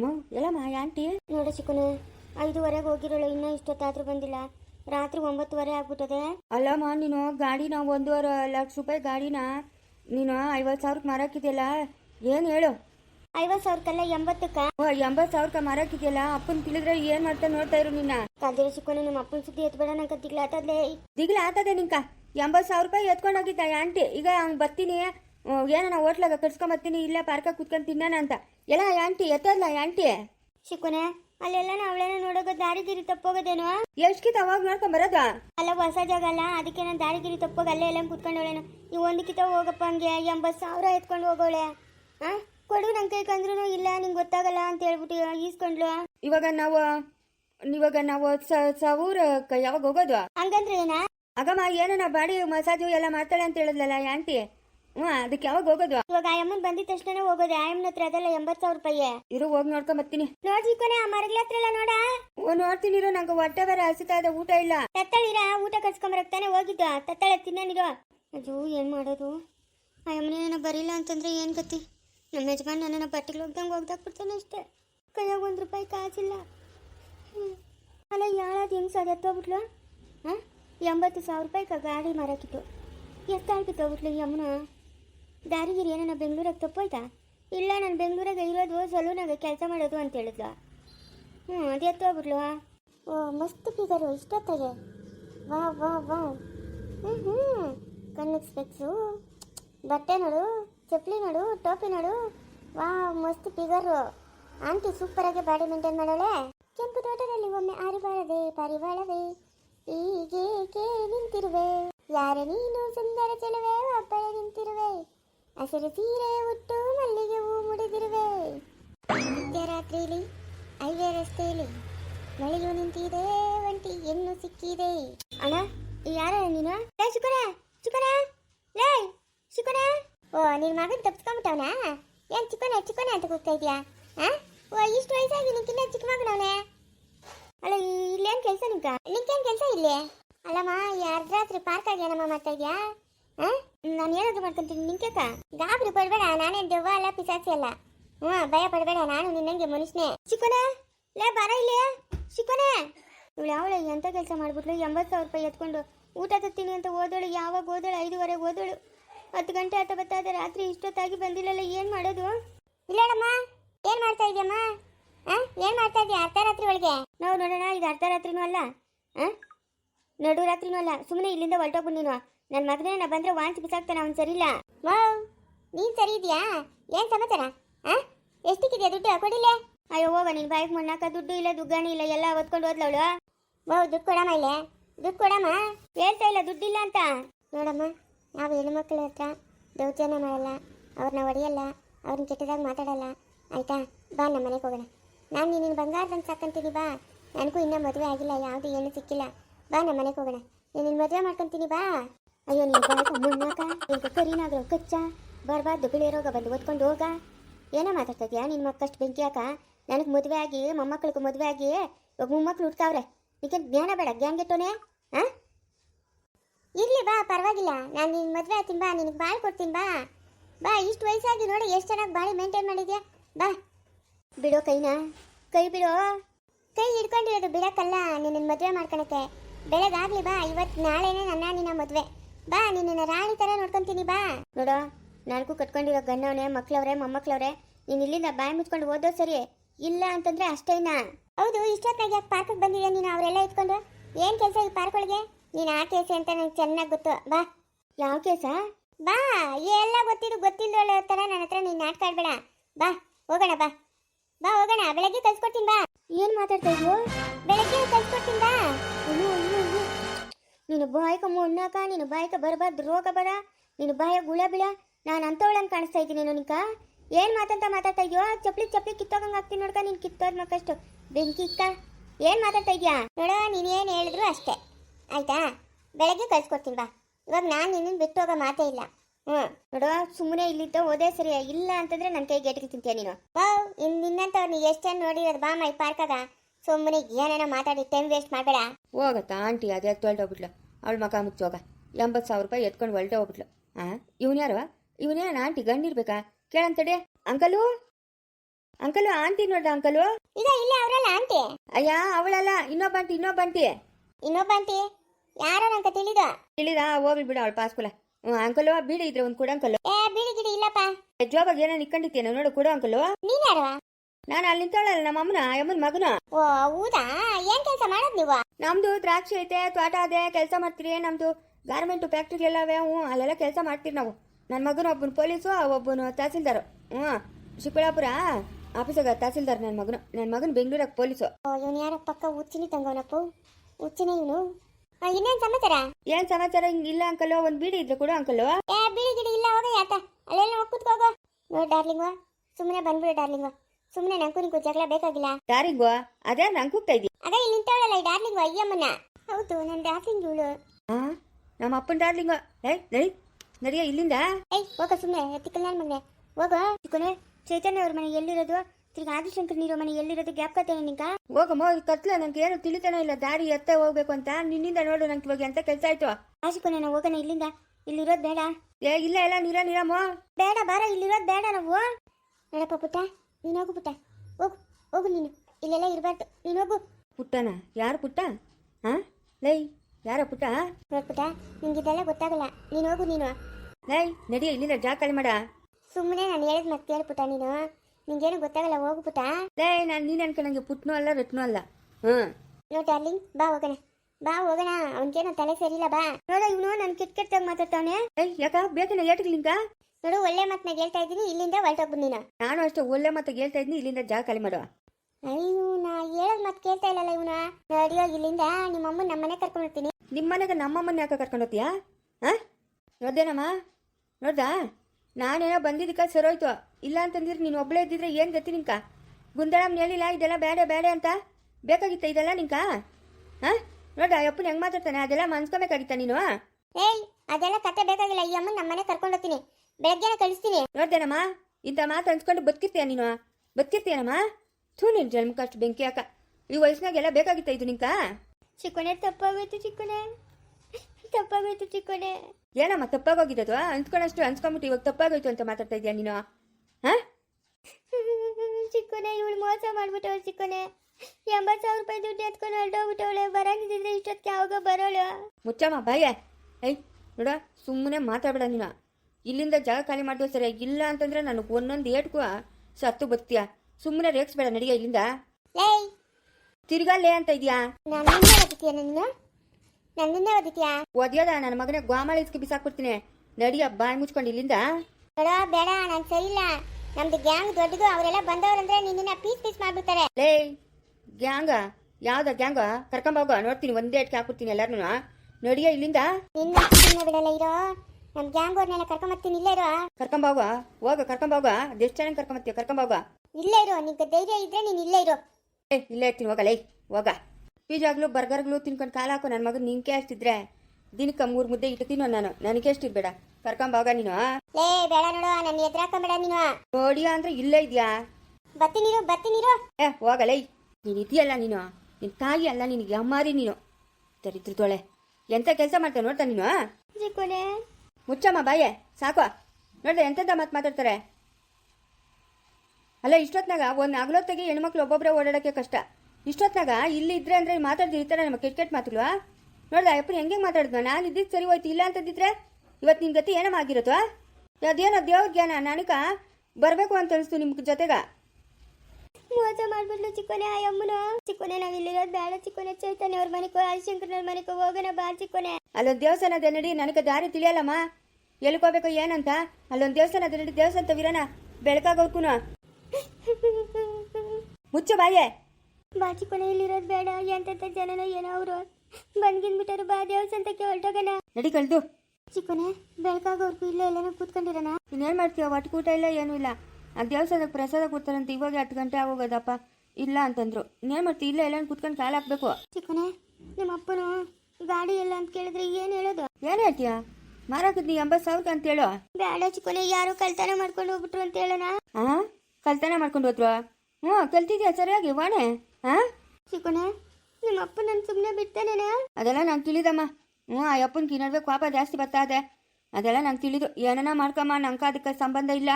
ಅಮ್ಮ ಎಲ್ಲಮ್ಮ ಆಂಟಿ? ನೋಡ ಚಿಕ್ಕನು ಐದುವರೆಗೆ ಹೋಗಿರೋಳು ಇನ್ನೂ ಇಷ್ಟೊತ್ತಾದ್ರೂ ಬಂದಿಲ್ಲ. ರಾತ್ರಿ ಒಂಬತ್ತುವರೆ ಆಗ್ಬಿಟ್ಟದೆ. ಅಲ್ಲಮ್ಮ ನೀನು ಗಾಡಿನ ಒಂದೂವರೆ ಲಕ್ಷ ರೂಪಾಯಿ ಗಾಡಿನ ನೀನು ಐವತ್ತು ಸಾವಿರಕ್ಕೆ ಮಾರಾಕಿದೆಯಲ್ಲ? ಏನು ಹೇಳು? ಐವತ್ತು ಸಾವಿರಕ್ಕಲ್ಲ ಎಂಬತ್ತಕ್ಕ? ಓ ಎಂಬತ್ತು ಸಾವಿರಕ್ಕೆ ಮಾರಾಕಿದೆಯಲ್ಲ? ಅಪ್ಪನ ತಿಳಿದ್ರೆ ಏನು ಮಾಡ್ತಾ ನೋಡ್ತಾ ಇರು ನಿನ್ನ? ಕಾದಿರ ಚಿಕ್ಕನು ನಿಮ್ಮ ಅಪ್ಪನ ಸುದ್ದಿ ಎತ್ಬೇಡ ನಂಗೆ ದಿಗ್ಲಾತದ್ಲೆ. ದಿಗ್ಲ ಆತದೆ ನಿಂಕ. ಎಂಬತ್ತು ಸಾವಿರ ರೂಪಾಯಿ ಎತ್ಕೊಂಡೋಗಿದ್ದ ಆಂಟಿ. ಈಗ ಹಂಗೆ ಬರ್ತೀನಿ. ಏನೋ ಹೋಟ್ಲಾಗ ಕಟ್ಸ್ಕೊಂಬರ್ತೀನಿ ಇಲ್ಲೇ ಪಾರ್ಕಾಗ ಕುತ್ಕೊಂಡು ತಿನ್ನೋಣ ಅಂತ. ಎಲ್ಲ ಆಂಟಿ ಎತ್ತಲ್ಲ ಆಂಟಿ? ಶಿಕುನೆ ಅಲ್ಲೆಲ್ಲ ಅವಳೇನ ನೋಡೋಕೆ ದಾರಿಗಿರಿ ತಪ್ಪೋಗೋದೇನೋ? ಎಷ್ಟಿತ ಅವಾಗ ನೋಡ್ಕೊಂಡ್ ಬರೋದ? ಅಲ್ಲ ಹೊಸ ಜಾಗ ಅಲ್ಲ ಅದಕ್ಕೆ ನಾನು ದಾರಿಗಿರಿ ತಪ್ಪೋಗಿ ಅಲ್ಲೇ ಎಲ್ಲ ಕುತ್ಕೊಂಡವಳೇನು ನೀವು ಒಂದಕ್ಕಿಂತ ಹೋಗಪ್ಪ ಹಂಗೆ ಎಂಬತ್ತು ಸಾವಿರ ಎತ್ಕೊಂಡು ಹೋಗೋಳೆ. ಆ? ಕೊಡು ನಂಗೆ ಕೈ ಕಂದ್ರೂ ಇಲ್ಲ ನಿಂಗೆ ಗೊತ್ತಾಗಲ್ಲ ಅಂತ ಹೇಳ್ಬಿಟ್ಟು ಈಸ್ಕೊಂಡ್ಲು ಇವಾಗ ನಾವು ಇವಾಗ ನಾವು ಸಾವಿರ ಯಾವಾಗ ಹೋಗೋದು? ಹಂಗಂದ್ರೆ ಏನ? ಅಗಮ್ಮ ಏನೋ ಬಾಡಿ ಮಸಾಜು ಎಲ್ಲ ಮಾಡ್ತಾಳೆ ಅಂತ ಹೇಳಿದ್ಲಲ್ಲ ಆಂಟಿ? ಹ್ಞೂ ಅದಕ್ಕೆ ಯಾವಾಗ ಹೋಗೋದು? ಇವಾಗ ಅಮ್ಮನ್ ಬಂದಿದ ತಕ್ಷಣ ಹೋಗೋದು. ಆಯಮ್ಮನ ಹತ್ರ ಅದಲ್ಲ ಎಂಬತ್ತು ಸಾವಿರ ರೂಪಾಯಿ. ಇರು ಹೋಗಿ ನೋಡ್ಕೊಂಡ್ ಬರ್ತೀನಿ. ನೋಡ್ರಿ ಕೊನೆ ಆ ಮರಗಳ ಹತ್ರ ಎಲ್ಲ ನೋಡ. ಓ ನೋಡ್ತೀನಿ ಇರೋ ನಂಗೆ ಹೊಟ್ಟೆ ಬೇರೆ ಹಸಿತಾ ಇದೆ ಊಟ ಇಲ್ಲ. ತತ್ತಳಿರ ಊಟ ಕಟ್ಸ್ಕೊಂಬರಕ್ ತಾನೆ ಹೋಗಿದ್ದು. ತತ್ತಳೆ ತಿನ್ನನಿರೋ ಅಯ್ಯೋ ಏನು ಮಾಡೋದು? ಆಯಮ್ಮನ ಬರಿಲ್ಲ ಅಂತಂದ್ರೆ ಏನು ಗತಿ? ನಮ್ಮ ಯಜಮಾನ್ ನನ್ನ ಬಟ್ಟೆಗಳು ಹೋಗ್ದಂಗೆ ಬಿಡ್ತಾನೆ ಅಷ್ಟೇ. ಕೈಯಾಗ ಒಂದು ರೂಪಾಯಿ ಕಾಸಿಲ್ಲ. ಹ್ಮ್. ಅಲ್ಲ ಯಾಳಾದ ಹೆಂಗ್ ಸದ ಎತ್ತೋಗ್ಬಿಟ್ಲು? ಹಾಂ? ಎಂಬತ್ತು ಸಾವಿರ ರೂಪಾಯಿ ಗಾಡಿ ಮಾರಾಕಿತ್ತು. ಎಷ್ಟಾಗ್ಬಿಟ್ಟು ಹೋಗ್ಬಿಟ್ಲು ಈ ಅಮ್ಮನ. ದಾರಿಗಿರಿ, ಏನೋ ಬೆಂಗಳೂರಾಗ ತಪ್ಪೋಯ್ತಾ? ಇಲ್ಲ, ನಾನು ಬೆಂಗಳೂರಾಗ ಇರೋದು, ಸಲೂನಾಗ ಕೆಲಸ ಮಾಡೋದು ಅಂತ ಹೇಳಿದ್ಲು. ಹ್ಞೂ ಅದು ಎತ್ತೋಗ್ಬಿಟ್ಲು ಓ, ಮಸ್ತ್ ಫಿಗರು, ಇಷ್ಟೊತ್ತಾಗೆ. ವಾ ವಾ ವಾ. ಹ್ಞೂ ಹ್ಞೂ ಕಣ್ಣಿಗೆ ಸ್ಪೆಕ್ಸು. ಬಟ್ಟೆ ನೋಡು, ಚಪ್ಪಲಿ ನೋಡು, ಟೋಪಿ ನೋಡು. ವಾ, ಮಸ್ತ್ ಫಿಗರು. ಆಂಟಿ ಸೂಪರಾಗಿ ಬಾಡಿ ಮೇಂಟೈನ್ ಮಾಡೋಳೆ. ಕೆಂಪು ತೋಟದಲ್ಲಿ ಒಮ್ಮೆ ಆರಿಬಾಳದೆ ಬಾಳದೆ ಹೀಗೇಕೆ ನಿಂತಿರುವೆ? ಯಾರ ನೀನು ಸುಂದರ ಚೆಲುವೆ, ಒಬ್ಬಳೆ ನಿಂತಿರುವೆ. ಹಸಿರು ಸೀರೆ ಉಟ್ಟು ಮಲ್ಲಿಗೆ ಹೂ ಮುಡಿದಿರುವೆ. ಮಧ್ಯರಾತ್ರಿಲಿ, ಹೈವೇ ರಸ್ತೆಯಲ್ಲಿ ಮಳೆಯು ನಿಂತಿದೆ, ಒಂಟಿ ಹೆಣ್ಣು ಸಿಕ್ಕಿದೆ. ಅಣ್ಣ ಯಾರ ನೀನು? ಲೇ ಶುಕರ ಶುಕರ ಲೇ ಶುಕರ ಓ, ನಿನ್ ಮಗನ್ ತಪ್ಸ್ಕೊಂಡ್ಬಿಟ್ಟವನ? ಏನ್ ಚಿಕ್ಕನ ಚಿಕ್ಕನ ಅಂತ ಕೂಗ್ತಾ ಇದೀಯಾ? ಆ? ಓ, ಇಷ್ಟು ವಯಸ್ಸಾಗಿ ನಿನ್ಕಿನ್ನ ಚಿಕ್ಕ ಮಗನವನೆ? ಅಲ್ಲ ಇಲ್ಲೇನ್ ಕೆಲಸ ನಿಮ್ಗ ನಿನ್ಕೇನ್ ಕೆಲಸ ಇಲ್ಲೇ? ಅಲ್ಲಮ್ಮ, ಈ ಅರ್ಧರಾತ್ರಿ ಪಾರ್ಕ್ ಆಗಿ ಏನಮ್ಮ ಮಾಡ್ತಾ ಇದೀಯಾ? ನಾನು ಏನಾದ್ರು ಮಾಡ್ಕೊಂತೀನಿ ನಿಂಕೇಕ ಗಾಬರಿ ಪಡ್ಬೇಡ, ನಾನೇನ್ ದೆವ್ವ ಅಲ್ಲ ಪಿಸಾಚಿ ಅಲ್ಲ. ಹ್ಞೂ ಭಯ ಪಡ್ಬೇಡ, ನಾನು ನಿನ್ನಂಗೆ ಮನುಷ್ಯನೇ. ಚಿಕ್ಕನ, ಲೇ, ಬರ ಇಲ್ಲಿ. ಚಿಕ್ಕೋನೆ. ಇವಳು ಯಾವಳ ಎಂತ ಕೆಲಸ ಮಾಡ್ಬಿಟ್ಲು? ಎಂಬತ್ತು ಸಾವಿರ ರೂಪಾಯಿ ಎತ್ಕೊಂಡು ಊಟ ತತ್ತೀನಿ ಅಂತ ಓದೋಳು ಯಾವಾಗ ಓದೋಳು ಐದುವರೆಗೆ ಓದೋಳು ಹತ್ತು ಗಂಟೆ ಆಟ ಬತ್ತಾದ ರಾತ್ರಿ ಇಷ್ಟೊತ್ತಾಗಿ ಬಂದಿಲ್ಲಲ್ಲ, ಏನು ಮಾಡೋದು? ಇಲ್ಲಮ್ಮ ಏನು ಮಾಡ್ತಾ ಇದೆಯಮ್ಮ? ಹಾಂ ಏನು ಮಾಡ್ತಾ ಇದೀಯ ಅರ್ಧ ರಾತ್ರಿ ಒಳಗೆ? ನಾವು ನೋಡೋಣ, ಇದು ಅರ್ಧ ರಾತ್ರಿನೂ ಅಲ್ಲ ಹಾಂ ನಡು ರಾತ್ರಿನೂ ಅಲ್ಲ ಸುಮ್ಮನೆ ಇಲ್ಲಿಂದ ಹೊರಟೋಗ್ಬಿಡು ನೀನು ನನ್ನ ಮಗನೇ ನಾ ಬಂದ್ರೆ ವಾಂಚ್ ಬಿಸಾಕ್ತಾನೆ ಅವ್ನು ಸರಿಯಿಲ್ಲ. ವಾವ್ ನೀನ್ ಸರಿ ಇದೆಯಾ? ಏನ್ ಸಮಾಚಾರ? ಆ? ಎಷ್ಟಕ್ಕಿದೆಯಾ ದುಡ್ಡು? ಕೊಡಿಲ್ಲ ಅಯ್ಯೋ ಹೋಗ ನಿನ್ ಬಾಯಿಗೆ ಮಣ್ಣಾಕ ದುಡ್ಡು ಇಲ್ಲ ದುಗ್ಗಾಣಿ ಇಲ್ಲ ಎಲ್ಲ ಒತ್ಕೊಂಡು ಹೋದ್ಲವಳು. ವಾವ್ ದುಡ್ಡು ಕೊಡಮ್ಮ ಇಲ್ಲೇ? ದುಡ್ಡು ಕೊಡಮ್ಮ? ಹೇಳ್ತಾ ಇಲ್ಲ ದುಡ್ಡಿಲ್ಲ ಅಂತ. ನೋಡಮ್ಮ ನಾವು ಹೆಣ್ಮಕ್ಳ ಹತ್ರ ದೌರ್ಜನ್ಯ ಮಾಡಲ್ಲ. ಅವ್ರನ್ನ ಹೊಡೆಯಲ್ಲ ಅವ್ರನ್ನ ಕೆಟ್ಟದಾಗ ಮಾತಾಡಲ್ಲ. ಆಯ್ತಾ? ಬಾ ನಮ್ಮ ಮನೆಗೆ ಹೋಗೋಣ. ನಾನು ನಿನ್ನ ಬಂಗಾರದಂತ ಸಾಕಂತೀನಿ ಬಾ. ನನಗೂ ಇನ್ನೂ ಮದುವೆ ಆಗಿಲ್ಲ ಯಾವುದು ಏನು ಸಿಕ್ಕಿಲ್ಲ. ಬಾ ನಮ್ಮ ಮನೆಗೆ ಹೋಗೋಣ. ನೀನು ಮದುವೆ ಮಾಡ್ಕೊಂತೀನಿ ಬಾ. ಅಯ್ಯೋ, ನೀನು ಬಾಯ್ಕ ಮುಣ್ಣಾಕ ಈಗ ಕರಿನಾಗ್ರೋ ಕಚ್ಚ. ಬರಬಾರ್ದು ಬಿಳಿರೋಗ ಬಂದು ಓದ್ಕೊಂಡು ಹೋಗ. ಏನೋ ಮಾತಾಡ್ತಿದ್ಯಾ ನಿನ್ನ ಮಕ್ಕಷ್ಟು ಬೆಂಕಿ ಹಾಕ? ನನಗೆ ಮದುವೆ ಆಗಿ, ಮೊಮ್ಮಕ್ಕಳಿಗೂ ಮದುವೆ ಆಗಿ ಇವಾಗ ಮೊಮ್ಮಕ್ಳು ಹುಡ್ತಾವ್ರೆ ನಿಮಗೆ ಜ್ಞಾನ ಬೇಡ ಗ್ಯಾಂಗೆಟ್ಟೋನೆ ಹಾಂ ಇರಲಿ ಬಾ, ಪರವಾಗಿಲ್ಲ. ನಾನು ನಿನ್ನ ಮದುವೆ ಆಗ್ತೀನಿ ಬಾ, ನಿನಗೆ ಬಾಳ್ ಕೊಡ್ತೀನಿ ಬಾ. ಬಾ, ಇಷ್ಟು ವಯಸ್ಸಾಗಿ ನೋಡಿ ಎಷ್ಟು ಚೆನ್ನಾಗಿ ಬಾಳೆ ಮೇಂಟೈನ್ ಮಾಡಿದ್ಯಾ? ಬಾ. ಬಿಡೋ ಕೈನಾ. ಕೈ ಬಿಡೋ. ಕೈ ಹಿಡ್ಕೊಂಡಿರೋದು ಬಿಡಕ್ಕಲ್ಲ ನಿನ್ನ ಮದುವೆ ಮಾಡ್ಕೊಳಕ್ಕೆ. ಬೆಳಗಾಗ್ಲಿ ಬಾ ಇವತ್ತು ನಾಳೆನೇ ನನ್ನ ನಿನ್ನ ಮದುವೆ. ಬಾ ನಿನ್ನ ರಾಣಿ ಥರ ನೋಡ್ಕೊಂತೀನಿ, ಬಾ. ನೋಡು, ನಾಲ್ಕು ಕಟ್ಕೊಂಡಿರೋ ಗಣ್ಣವನೇ ಮಕ್ಳವ್ರೆ, ಮೊಮ್ಮಕ್ಳವ್ರೆ, ನೀನು ಇಲ್ಲಿಂದ ಬಾಯಿ ಮುಚ್ಕೊಂಡು ಓದೋ ಸರಿ, ಇಲ್ಲ ಅಂತಂದ್ರೆ ಅಷ್ಟೇನಾ ಹೌದು ಇಷ್ಟೊತ್ತಾಗಿ ಯಾಕೆ ಪಾರ್ಕ್ ಬಂದಿದೆ ನೀನು ಅವರೆಲ್ಲ ಇಟ್ಕೊಂಡು ಏನು ಕೆಲಸ ಈ ಪಾರ್ಕ್ ಒಳಗೆ ನೀನು ಆ ಕೆಲಸ ಅಂತ ನಂಗೆ ಚೆನ್ನಾಗಿ ಗೊತ್ತು. ಬಾ. ಯಾವ ಕೇಸ ಬಾ, ಎಲ್ಲ ಗೊತ್ತಿದ್ದು ಗೊತ್ತಿಲ್ಲ ಥರ ನನ್ನ ಹತ್ರ ನೀನು ನಾಟಕ ಬಾ, ಹೋಗೋಣ, ಬಾ. ಬಾ, ಹೋಗೋಣ, ಬೆಳಗ್ಗೆ ಕಲ್ಸ್ಕೊಡ್ತೀನಿ, ಬಾ. ಏನು ಮಾತಾಡ್ತಾ ಇದ್ವು ಬೆಳಗ್ಗೆ ಕಲ್ಸ್ಕೊಡ್ತೀನಿ, ಬಾ. ನೀನು ಬಾಯ್ಕ ಮುಣ್ಣಾಕ ನೀನು ಬಾಯ್ಕ ಬರಬಾರ್ದು ರೋಗ ಬರ ನೀನು ಬಾಯ ಗುಳ ಬಿಳ, ನಾನು ಅಂಥವಳಂಗೆ ಕಾಣಿಸ್ತಾ ಇದ್ದೀನಿ ನಿನಕ. ಏನು ಮಾತಂತ ಮಾತಾಡ್ತಾ ಇದೆಯೋ? ಚಪ್ಪಲಿ ಚಪ್ಪಲಿ ಕಿತ್ತೋಗಂಗೆ ಆಗ್ತೀನಿ ನೋಡ್ಕ, ನೀನು ಕಿತ್ತೋದ್ ಮಕ್ಕಷ್ಟು. ಬೆಂಕಿ ಇಕ್ಕ. ಏನು ಮಾತಾಡ್ತಾ ಇದೆಯಾ? ನೋಡ ನೀನೇನು ಹೇಳಿದ್ರು ಅಷ್ಟೇ. ಆಯ್ತಾ? ಬೆಳಗ್ಗೆ ಕಳ್ಸ್ಕೊಡ್ತೀನಿ ಬಾ. ಇವಾಗ ನಾನು ನಿನ್ನ ಹೋಗೋ ಮಾತೇ ಇಲ್ಲ. ಹ್ಞೂ ನೋಡೋ ಸುಮ್ಮನೆ ಇಲ್ಲಿದ್ದ ಓದೇ ಸರಿಯಾ? ಇಲ್ಲ ಅಂತಂದ್ರೆ ನನ್ನ ಕೈ ಗೆಟ್ಟಿಗೆ ತಿಂತೀಯ ನೀನು? ವಾವ್ ಇನ್ನು ನಿನ್ನಂತವ್ರು ನೀ ಎಷ್ಟು ಜನ ನೋಡಿರೋದು ಬಾ ಮೈ ಪಾರ್ಕಾಗ. ಸುಮ್ಮನೆ ಏನೇನೋ ಮಾತಾಡಿ ಟೈಮ್ ವೇಸ್ಟ್ ಮಾಡಬೇಡ. ಹೋಗತ್ತಾ? ಆಂಟಿ ಅದೇ ಹೋಗ್ಬಿಟ್ಲು. ಅವಳ ಮಕ ಮುಚ್ಚೋಗ ಎಂಬತ್ತು ಸಾವಿರ ರೂಪಾಯಿ ಎತ್ಕೊಂಡು ಹೊಲ್ಟೋಗ್ಬಿಟ್ಲು ಆ? ಇವನು ಯಾರು ಇವನೇನ ಆಂಟಿ? ಗಂಡಿರ್ಬೇಕಾ ಕೇಳಂತಡೆ ಅಂಕಲು? ಅಂಕಲು ಆಂಟಿ ನೋಡ ಅಂಕಲು? ಇಲ್ಲ ಇಲ್ಲ ಅವರಲ್ಲ ಆಂಟಿ? ಅಯ್ಯ ಅವಳಲ್ಲ. ಇನ್ನೊಬ್ಬ ಆಂಟಿ ಇನ್ನೊಬ್ಬ ಆಂಟಿ. ಇನ್ನೊಬ್ಬ ಆಂಟಿ? ಯಾರೋ ಅಂತ ತಿಳಿದ? ತಿಳಿದ? ಹೋಗ್ಲಿ ಬಿಡು ಅವಳು ಪಾಸ್ಕುಲ. ಅಂಕಲು ಬೀಡಿ ಇದ್ರೆ ಒಂದು ಕೊಡು ಅಂಕಲು. ಏ ಬಿಡಿ ಗಿಡಿ ಇಲ್ಲಪ್ಪ. ಜೋಬಾಗ ಏನೋ ನಿಕ್ಕೊಂಡಿದ್ದೇನೆ ನೋಡು ಕೊಡು ಅಂಕಲು. ನೀನ್ ಯಾರವ ನಾನು ಅಲ್ಲಿ ನಿಂತಾಳಲ್ಲ ನಮ್ಮ ಅಮ್ಮನ ಅಮ್ಮನ ಮಗನ. ಓ ಹೌದಾ? ಏನ್ ಕೆಲಸ ಮಾಡೋದ್ ನೀವು? ನಮ್ದು ದ್ರಾಕ್ಷಿ ಐತೆ ತೋಟ ಅದೇ ಕೆಲಸ ಮಾಡ್ತೀರಿ ನಮ್ದು ಗಾರ್ಮೆಂಟು ಫ್ಯಾಕ್ಟ್ರಿಗಳೆಲ್ಲವೆ ಹ್ಞೂ ಅಲ್ಲೆಲ್ಲ ಕೆಲಸ ಮಾಡ್ತೀರಿ ನಾವು. ನನ್ನ ಮಗನ ಒಬ್ಬನ ಪೊಲೀಸು ಒಬ್ಬನು ತಹಸೀಲ್ದಾರು. ಹ್ಞೂ ಚಿಕ್ಕಬಳ್ಳಾಪುರ ಆಫೀಸಾಗ ತಹಸೀಲ್ದಾರ್ ನನ್ನ ಮಗನು. ನನ್ನ ಮಗನ ಬೆಂಗಳೂರಾಗ ಪೊಲೀಸು ಇವನು ಯಾರ ಪಕ್ಕ ಉಚ್ಚಿನಿ ತಂಗವನಪ್ಪ ಉಚ್ಚಿನ ಇವನು? ಇನ್ನೇನ್ ಸಮಾಚಾರ? ಏನ್ ಸಮಾಚಾರ? ಹಿಂಗ್ ಇಲ್ಲ ಅಂಕಲ್ ಒಂದು ಬೀಡಿ ಇದ್ರೆ ಕೊಡು ಅಂಕಲ್. ಏ ಬಿಡಿ ಗಿಡಿ ಇಲ್ಲ ಹೋಗ ಯಾತ ಅಲ್ಲೆಲ್ಲ ಹೋಗಿ ಕುತ್ಕೋಗ ನೋಡ್ ಡಾರ್ಲಿಂಗ್ ಸುಮ್ಮನೆ ಬಂದ್ಬಿಡು ಡಾರ್ಲಿಂಗ್ ಸುಮ್ಮನೆ ನಂಗೂ ನಿಂಗೂ ಜಗಳ ಬೇಕಾಗಿಲ್ಲ. ಯಾರಿಗೂ ಅದೇ ನಂಗೆ ಕೂಗ್ತಾ ಅದೇ ಇಲ್ಲಿ ನಿಂತವಳಲ್ಲ ಈ ಡಾರ್ಲಿಂಗ್ ಅಯ್ಯಮ್ಮನ ಹೌದು ನನ್ನ ಡಾರ್ಲಿಂಗ್ ಇವಳು. ಹಾಂ ನಮ್ಮ ಅಪ್ಪನ ಡಾರ್ಲಿಂಗ್ ಏಯ್ ನಡಿ ನಡಿಯ ಇಲ್ಲಿಂದ? ಏಯ್ ಹೋಗ ಸುಮ್ಮನೆ ತಿಕ್ಕಲ್ ನನ್ನ ಮಗನೆ. ಹೋಗ. ಚಿಕ್ಕನೆ ಚೈತನ್ಯ ಅವ್ರ ಮನೆ ಎಲ್ಲಿರೋದು? ತಿರ್ಗಿ ಆದಿಶಂಕರ್ ನೀರೋ ಮನೆ ಎಲ್ಲಿರೋದು? ಗ್ಯಾಪ್ ಕತ್ತೇನೆ ನಿಂಗ ಹೋಗಮ್ಮ ಕತ್ಲ ನಂಗೆ ಏನು ತಿಳಿತಾನೆ ಇಲ್ಲ. ದಾರಿ ಎತ್ತ ಹೋಗ್ಬೇಕು ಅಂತ. ನಿನ್ನಿಂದ ನೋಡು ನಂಗೆ ಇವಾಗ ಎಂತ ಕೆಲಸ ಆಯ್ತು. ಆಶಿಕೊನೆ ನಾವು ಹೋಗೋಣ ಇಲ್ಲಿಂದ. ಇಲ್ಲಿರೋದು ಬೇಡ. ಏ ಇಲ್ಲ ಇಲ್ಲ ನೀರ ನೀರಮ್ಮ ಬೇಡ ಬಾರ ಇಲ್ಲಿರೋದು ಬೇಡ ನಾವು. ನೋಡಪ್ಪ ಪುಟ್ಟ. ನೀನು ಹೋಗು ಪುಟ್ಟ. ಹೋಗು ಹೋಗು ನೀನು. ಇಲ್ಲೆಲ್ಲ ಇರಬಾರ್ದು. ನೀನು ಹೋಗು. ಪುಟ್ಟನ? ಯಾರು ಪುಟ್ಟ? ಹಾ? ಲೈ ಯಾರ ಪುಟ್ಟ? ನೋಡ್ ಪುಟ್ಟ ನಿಂಗೆ ಇದೆಲ್ಲ ಗೊತ್ತಾಗಲ್ಲ. ನೀನು ಹೋಗು ನೀನು. ಲೈ ನಡಿಯ ಇಲ್ಲಿಂದ ಜಾಗ ಖಾಲಿ ಮಾಡ. ಸುಮ್ಮನೆ ನಾನು ಹೇಳಿದ್ ಮತ್ತೆ ಕೇಳು ಪುಟ್ಟ ನೀನು. ನಿಂಗೇನು ಗೊತ್ತಾಗಲ್ಲ ಹೋಗು ಪುಟ್ಟ. ಲೈ ನಾನು ನೀನು ಅನ್ಕೊಂಡಂಗೆ ಪುಟ್ನೂ ಅಲ್ಲ ರತ್ನೂ ಅಲ್ಲ. ಹ್ಞೂ. ನೋ ಡಾರ್ಲಿಂಗ್ ಬಾ ಹೋಗೋಣ. ಬಾ ಹೋಗೋಣ. ಅವನಿಗೇನು ತಲೆ ಸರಿಲ್ಲ ಬಾ. ನೋಡ ಇವನು ನಾನು ಕೆಟ್ಟ ಕೆಟ್ಟದಾಗ ಮಾತಾಡ್ತಾವನೆ. ಏಯ್ ಯಾಕ? ಬೇಕನ ಏಟಿಗ್ಲಿಂಗ ನೋಡು ಒಳ್ಳೆ ಮಾತನ್ನ ಹೇಳ್ತಾ ಇದ್ದೀನಿ ಇಲ್ಲಿಂದ ಹೊರಟೋಗ್ಬಿಡು ನೀನು ನಾನು ಅಷ್ಟೇ ಒಳ್ಳೆ ಮತ್ತೆ ಹೇಳ್ತಾ ಇದ್ದೀನಿ ಇಲ್ಲಿಂದ ಜಾಗ ಖಾಲಿ ಮಾಡುವ. ಅಯ್ಯೋ ನಾ ಹೇಳೋದ್ ಮತ್ತೆ ಕೇಳ್ತಾ ಇಲ್ಲಲ್ಲ ಇವನು. ನಡಿಯೋ ಇಲ್ಲಿಂದ ನಿಮ್ಮ ಅಮ್ಮ ನಮ್ಮ ಮನೆ ಕರ್ಕೊಂಡು ಹೋಗ್ತೀನಿ. ನಿಮ್ಮ ಮನೆಗೆ ನಮ್ಮ ಅಮ್ಮನ ಯಾಕೆ ಕರ್ಕೊಂಡು ಹೋಗ್ತೀಯಾ? ಹಾಂ? ನೋಡ್ದೇನಮ್ಮ? ನೋಡ್ದಾ? ನಾನೇನೋ ಬಂದಿದ್ದಕ್ಕೆ ಸರೋಯ್ತು ಇಲ್ಲ ಅಂತಂದಿದ್ರೆ ನೀನು ಒಬ್ಬಳೇ ಇದ್ದಿದ್ರೆ ಏನು ಗತಿ ನಿಂಕ ಗುಂದಳಮ್ಮ ಹೇಳಿಲ್ಲ ಇದೆಲ್ಲ ಬೇಡ ಬೇಡ ಅಂತ? ಬೇಕಾಗಿತ್ತ ಇದೆಲ್ಲ ನಿಂಕ ಹಾಂ? ನೋಡ ಅಪ್ಪನ ಹೆಂಗೆ ಮಾತಾಡ್ತಾನೆ? ಅದೆಲ್ಲ ಮನ್ಸ್ಕೊಬೇಕಾಗಿತ್ತ ನೀನು? ಏಯ್ ಅದೆಲ್ಲ ಕತೆ ಬೇಕಾಗಿಲ್ಲ. ಈ ಅಮ್ಮನ ನಮ್ಮನೆ ಕರ್ಕೊಂಡು ಹೋಗ್ತೀನಿ. ಬೆಳಗ್ಗೆನ ಕಳಿಸ್ತೀನಿ. ನೋಡ್ದೇನಮ್ಮ ಇಂಥ ಮಾತು ಅನ್ಸ್ಕೊಂಡು ಬದುಕಿರ್ತೀಯ ನೀನು? ಬದುಕಿರ್ತೀಯನಮ್ಮ? ಥೂ ನೀನು ಜನ್ಮಕ್ಕಷ್ಟು ಬೆಂಕಿ ಹಾಕ. ಈ ವಯಸ್ಸಿನಾಗೆಲ್ಲ ಬೇಕಾಗಿತ್ತ ಇದು ನಿಂಕ? ಚಿಕ್ಕನೆ ತಪ್ಪಾಗೋಯ್ತು ಚಿಕ್ಕನೆ. ತಪ್ಪಾಗೋಯ್ತು ಚಿಕ್ಕನೆ. ಏನಮ್ಮ ತಪ್ಪಾಗೋಗಿದ್ದು ಅನ್ಸ್ಕೊಂಡಷ್ಟು ಅನ್ಸ್ಕೊಂಬಿಟ್ಟು ಇವಾಗ ತಪ್ಪಾಗೋಯ್ತು ಅಂತ ಮಾತಾಡ್ತಾ ಇದೀಯ ನೀನು? ಹಾಂ? ಚಿಕ್ಕನೆ ಇವಳು ಮೋಸ ಮಾಡ್ಬಿಟ್ಟವಳು ಚಿಕ್ಕನೆ. ಎಂಬತ್ತು ಸಾವಿರ ರೂಪಾಯಿ ದುಡ್ಡು ಎತ್ಕೊಂಡು ಹೊರಟೋಗ್ಬಿಟ್ಟವಳೆ ಬರಂಗಿದ್ರೆ ಇಷ್ಟೊತ್ತಿಗೆ ಯಾವಾಗ ಬರೋಳು. ಮುಚ್ಚಮ್ಮ ಬಾಯ್. ಐ ನೋಡ ಸುಮ್ಮನೆ ಮಾತಾಡಬೇಡ ನೀನು. ಇಲ್ಲಿಂದ ಜಾಗ ಖಾಲಿ ಮಾಡ್ತೀವ ಸರಿ ಇಲ್ಲ ಅಂತಂದ್ರೆ ನನಗೆ ಒಂದೊಂದು ಏಟ್ಕು ಸತ್ತು ಬತ್ತೀಯ ಸುಮ್ಮನೆ ರೇಕ್ಸ್ ಬೇಡ ನಡಿಯ ಇಲ್ಲಿಂದ. ಏಯ್ ತಿರ್ಗಾಲೇ ಅಂತ ಇದೆಯಾ? ಒದ್ಯದ ನನ್ನ ಮಗನೇ ನನ್ನಿಂದ ಇಸ್ಕಿ ಬಿಸಾಕ್ಬಿಡ್ತೀನಿ. ನಡಿಯ ಬಾಯಿ ಮುಚ್ಕೊಂಡು ಇಲ್ಲಿಂದ. ಬೇಡ ಬೇಡ ನಾನು ಸರಿ ಇಲ್ಲ. ನಮ್ದು ಗ್ಯಾಂಗ್ ದೊಡ್ಡದು ಅವರೆಲ್ಲ ಬಂದವರಂದ್ರೆ ನಿನ್ನ ಪೀಸ್ ಪೀಸ್ ಮಾಡ್ಬಿಡ್ತಾರೆ. ಲೇ ಗ್ಯಾಂಗ ಯಾವ್ದ ಗ್ಯಾಂಗ? ಕರ್ಕೊಂಬೋಗ ನೋಡ್ತೀನಿ ಒಂದೇ ಅಟ್ಕೆ ಹಾಕ್ಬಿಡ್ತೀನಿ ಎಲ್ಲಾರು ನಡಿಯ ಇಲ್ಲಿಂದ. ನಿನ್ನ ಬಿಡಲ್ಲ ಇರೋ. ನಮ್ ಗ್ಯಾಂಗ್ ಅವ್ರನ್ನೆಲ್ಲ ಕರ್ಕೊಂಬರ್ತೀನಿ ಇಲ್ಲೇ ಇರೋ. ಕರ್ಕೊಂಬೋಗ ಹೋಗ ಕರ್ಕೊಂಬೋಗ ದೇವಸ್ಥಾನ ಚೆನ್ನಾಗಿ ಕರ್ಕೊಂಬಾಗ ಕರ್ಕೊಂಬೋಗ ಇಲ್ಲೇ ಇರೋ ನಿಂಗೆ ಧೈರ್ಯ ಇದ್ರೆ ನೀನು ಇಲ್ಲೇ ಇರೋ. ಏ ಇಲ್ಲೇ ಇರ್ತೀನಿ ಹೋಗ ಲೈ ಹೋಗ. ಪಿಜಾಗ್ಲು ಬರ್ಗರ್ಗಳು ತಿನ್ಕೊಂಡು ಕಾಲ ಹಾಕು ನನ್ನ ಮಗನ ನಿನ್ಕೆ ಅಷ್ಟಿದ್ರೆ. ದಿನಕ್ಕೆ ಮೂರು ಮುದ್ದೆ ಇಟ್ಟು ತಿನ್ನು ನಾನು ನನಗೆ ಎಷ್ಟಿರ್ಬೇಡ ಕರ್ಕೊಂಬೋಗ ನೀನು ಲೇ ಬೇಡ ನೋಡು ನನ್ನ ಎದುರಾಕೊಂಬೇಡ ನೀನು. ನೋಡಿಯ ಅಂದ್ರೆ ಇಲ್ಲೇ ಇದೆಯಾ? ಬತ್ತೀನಿರು ಬತ್ತೀನಿರು ಏ ಹೋಗಲೇ ನೀನು ಇದೆಯಲ್ಲ ನೀನು ನಿನ್ನ ತಾಯಿ ಅಲ್ಲ ನಿನಗೆ ಅಮ್ಮಾರಿ ನೀನು. ದರಿದ್ರದೊಳೆ ಎಂಥ ಕೆಲಸ ಮಾಡ್ತಾ ನೋಡ್ತಾ ನೀನು ಮುಚ್ಚಮ್ಮ ಬಾಯೆ ಸಾಕು. ನೋಡ್ದೆ ಎಂತೆಂಥ ಮಾತು ಮಾತಾಡ್ತಾರೆ? ಅಲ್ಲ ಇಷ್ಟೊತ್ನಾಗ ಒಂದು ಹಗಲೊತ್ತಿಗೆ ಹೆಣ್ಮಕ್ಳು ಒಬ್ಬೊಬ್ಬರೇ ಓಡಾಡೋಕ್ಕೆ ಕಷ್ಟ. ಇಷ್ಟೊತ್ನಾಗ ಇಲ್ಲಿ ಇದ್ರೆ ಅಂದರೆ ಮಾತಾಡಿದ್ರೆ ಈ ಥರ ನಮ್ಮ ಕೆಟ್ಟ ಕೆಟ್ಟ ಮಾತುಗಳು ನೋಡ್ದ ಅಪ್ಪ ಹೆಂಗೆ ಮಾತಾಡಿದ್ನ? ನಾನು ಇದ್ದಿದ್ದು ಸರಿ ಹೋಯ್ತು ಇಲ್ಲ ಅಂತಂದಿದ್ರೆ ಇವತ್ತು ನಿನ್ನ ಗತಿ ಏನಮ್ಮ ಆಗಿರುತ್ತೋ? ಅದೇನೋ ದೇವ್ರ ಜ್ಞಾನ ನನಕ ಬರಬೇಕು ಅಂತ ಅನಿಸ್ತು ನಿಮ್ಮ ಜೊತೆಗ. ಮೋಸ ಮಾಡ್ಬಿಟ್ಲು ಚಿಕ್ಕೋನೆ ಆ ಅಮ್ಮನ. ಚಿಕ್ಕೋನೆ ನಾವ್ ಇಲ್ಲಿರೋದು ಬೇಡ ಚಿಕ್ಕೋನೆ ಚೈತನ್ಯ ಅವ್ರ ಮನೆಕೋ ಹರಿಶಂಕರ್ ಮನೆಕೋ ಹೋಗೋಣ ಬಾ ಚಿಕ್ಕೋನೆ. ಅಲ್ಲ ದೇವಸ್ಥಾನದ ನಡಿ ನನಗೆ ದಾರಿ ತಿಳಿಯಲ್ಲಮ್ಮ. ಎಲ್ಕೋಬೇಕು ಏನಂತ? ಅಲ್ಲೊಂದು ದೇವಸ್ಥಾನ ಅದರಲ್ಲಿ ನಡಿ ದೇವಸ್ಥಾನ ವೀರನ ಬೆಳಕಾಗೋರ್ಕುನ ಮುಚ್ಚು ಬಾಯೆ. ಬಾಚಿ ಕೊನೆಯಲ್ಲಿರೋದು ಬೇಡ ಎಂತ ಜನನ ಏನೋ ಅವರು. ಬಂದ್ಗಿನ್ಬಿಟ್ಟರು ಬಾ ದೇವಸ್ಥಾನಕ್ಕೆ ಹೊರಟೋಗೋಣ. ನಡಿ ಕಳ್ದು. ಚಿಕ್ಕನೆ ಬೆಳಕಾಗೋರ್ಗು ಇಲ್ಲೇ ಎಲ್ಲಾನ ಕೂತ್ಕೊಂಡಿರೋಣ. ಇನ್ನೇನು ಮಾಡ್ತೀಯ ಒಟ್ಕೂಟ ಇಲ್ಲ ಏನೂ ಇಲ್ಲ. ಆ ದೇವಸ್ಥಾನಕ್ಕೆ ಪ್ರಸಾದ ಕೊಡ್ತಾರಂತ ಇವಾಗ ಹತ್ತು ಗಂಟೆ ಆಗೋಗೋದಪ್ಪ. ಇಲ್ಲ ಅಂತಂದ್ರು. ಇನ್ನೇನು ಮಾಡ್ತೀವಿ ಇಲ್ಲ ಎಲ್ಲ ಕೂತ್ಕೊಂಡು ಕಾಲ ಹಾಕ್ಬೇಕು. ಚಿಕ್ಕನೆ ನಿಮ್ಮ ಅಪ್ಪನು ಗಾಡಿ ಇಲ್ಲ ಅಂತ ಕೇಳಿದ್ರೆ ಏನ್ ಹೇಳೋದು? ಏನು ಹೇಳ್ತೀಯ? ಮಾರಾಕದ್ ನೀ ಎಂಬತ್ತು ಸಾವಿರಕ್ಕೆ ಅಂತ ಹೇಳು. ಬೇಡ ಚಿಕ್ಕೋನೆ ಯಾರು ಕಲ್ತನ ಮಾಡ್ಕೊಂಡು ಹೋಗ್ಬಿಟ್ರು ಅಂತ ಹೇಳೋಣ ಹಾಂ ಕಲ್ತನ ಮಾಡ್ಕೊಂಡು ಹೋದ್ರು? ಹ್ಞೂ ಕಲ್ತಿದ್ಯಾ ಸರಿಯಾಗಿ ವಾಣೆ? ಹಾಂ ಚಿಕ್ಕೋನೆ ನಿಮ್ಮ ಅಪ್ಪ ನನ್ ಸುಮ್ಮನೆ ಬಿಡ್ತಾನೇನ? ಅದೆಲ್ಲ ನಂಗೆ ತಿಳಿದಮ್ಮ. ಹ್ಞೂ ಆ ಅಪ್ಪನ ನಡುವೆ ಕೋಪ ಜಾಸ್ತಿ ಬರ್ತಾ ಇದೆ. ಅದೆಲ್ಲ ನಂಗೆ ತಿಳಿದು ಏನನ ಮಾಡ್ಕಮ್ಮ ನಂಗೆ ಅದಕ್ಕೆ ಸಂಬಂಧ ಇಲ್ಲ.